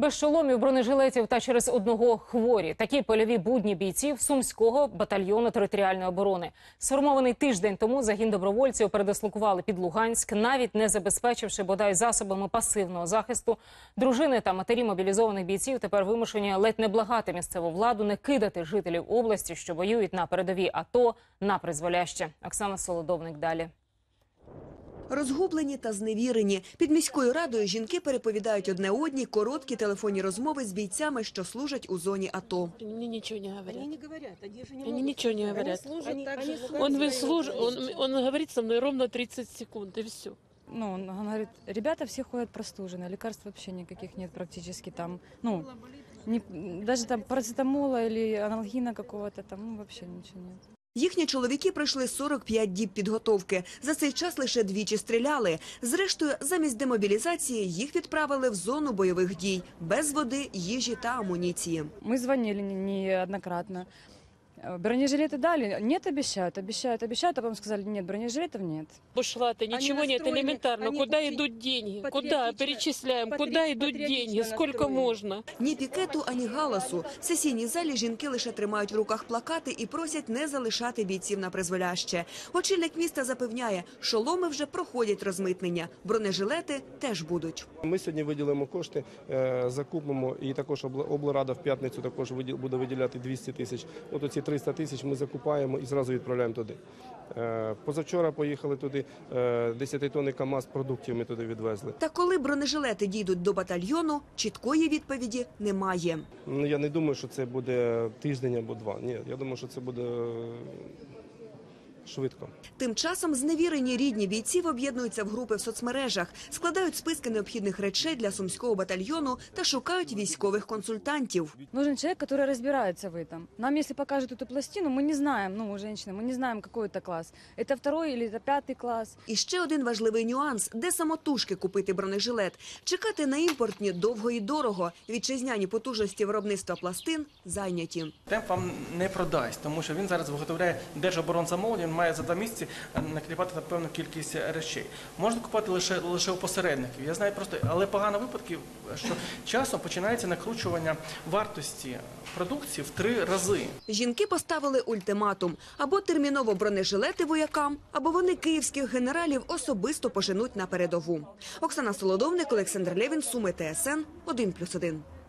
Без шоломів, бронежилетів та через одного хворі. Такі польові будні бійців сумського батальйону територіальної оборони. Сформований тиждень тому загін добровольців передислокували під Луганськ, навіть не забезпечивши бодай засобами пасивного захисту. Дружини та матері мобілізованих бійців тепер вимушені ледь не благати місцеву владу не кидати жителів області, що воюють на передовій АТО, на призволяще. Оксана Солодовник далі Розгублені та зневірені. Під міською радою жінки переповідають одне одній короткі телефонні розмови з бійцями, що служать у зоні АТО. Они мне ничего не говорят. Они не говорят, они же не Они могут. ничего не говорят. Они служат так же, как Он, и выслуж... военные. он, он говорит со мной ровно 30 секунд, и все. Ну, он говорит, ребята все ходят простуженные, лекарств вообще никаких нет практически там. Ну, не- даже там парацетамола или аналгина какого-то там, ну, вообще ничего нет. Їхні чоловіки пройшли 45 діб підготовки. За цей час лише двічі стріляли. Зрештою, замість демобілізації їх відправили в зону бойових дій без води, їжі та амуніції. Ми дзвонили не- неоднократно. Э, Бронежилеты дали? Нет, обещают, обещают, обещают, а потом сказали, нет, бронежилетов нет. Пошла ты, ничего нет, настроены, элементарно. они Куда очень идут деньги? Куда патриотично- перечисляем? Куда патри- идут патриотично деньги? Сколько настроены. можно? Ні пікету, ані галасу. В сесійній залі жінки лише тримають в руках плакати і просять не залишати бійців на призволяще. Очільник міста запевняє, шоломи вже проходять розмитнення, бронежилети теж будуть. Ми сьогодні виділимо кошти, е, закупимо, і також обла- облрада в п'ятницю також виділ- буде виділяти 200 тисяч. От оці 300 тисяч ми закупаємо і зразу відправляємо туди. Е, Позавчора поїхали туди, е, 10 тонни КАМАЗ продуктів ми туди відвезли. Та коли бронежилети дійдуть до батальйону, чіткої відповіді немає. Ну, я не думаю, що це буде тиждень або два. Ні, я думаю, що це буде е, швидко. Тим часом зневірені рідні бійців об'єднуються в групи в соцмережах, складають списки необхідних речей для сумського батальйону та шукають військових консультантів. Нужен человек, который разбирается в этом. Нам, если покажут эту пластину, мы не знаем, ну, женщины, мы не знаем, какой это класс. Это второй или это пятый класс. І ще один важливий нюанс: де самотужки купити бронежилет. Чекати на імпортні довго і дорого. Вітчизняні потужності виробництва пластин зайняті. Темп вам не продасть, тому що він зараз виготовляє держоборонзамовлення, він має за два місяці накліпати на певну кількість речей. Можна купувати лише лише у посередників. Я знаю просто, але погано випадки, що часом починається накручування вартості продукції в три рази. Жінки поставили ультиматум або терміново бронежилети воякам, або вони київських генералів особисто поженуть на передову. Оксана Солодовник, Олександр Левін, Суми ТСН 1+,1.